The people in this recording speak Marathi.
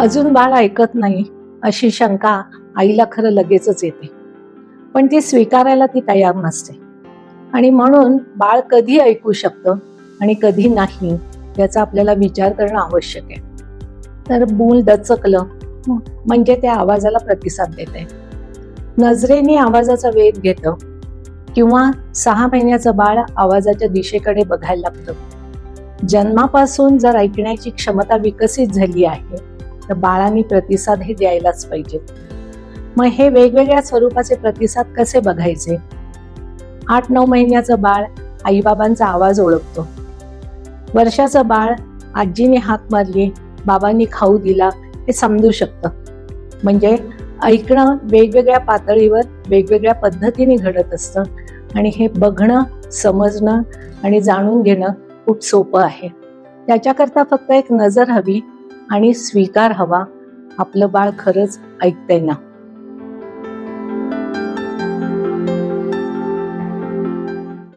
अजून बाळ ऐकत नाही अशी शंका आईला खरं लगेचच येते. पण ती स्वीकारायला ती तयार नसते. आणि म्हणून बाळ कधी ऐकू शकतं आणि कधी नाही याचा आपल्याला विचार करणं आवश्यक आहे. तर मूल दचकलं म्हणजे त्या आवाजाला प्रतिसाद देते. नजरेने आवाजाचा वेध घेतं किंवा सहा महिन्याचं बाळ आवाजाच्या दिशेकडे बघायला लागतं. जन्मापासून जर ऐकण्याची क्षमता विकसित झाली आहे तर बाळांनी प्रतिसाद हे द्यायलाच पाहिजेत मग हे वेगवेगळ्या स्वरूपाचे प्रतिसाद कसे बघायचे? आठ नऊ महिन्याचं बाळ आईबाबांचा आवाज ओळखतो. वर्षाचं बाळ आजीने हात मारली बाबांनी खाऊ दिला हे समजू शकतं. म्हणजे ऐकणं वेगवेगळ्या पातळीवर वेगवेगळ्या पद्धतीने घडत असतं आणि हे बघणं समजणं आणि जाणून घेणं खूप सोपं आहे. त्याच्याकरता फक्त एक नजर हवी आणि स्वीकार हवा. आपलं बाळ खरंच ऐकतंय ना.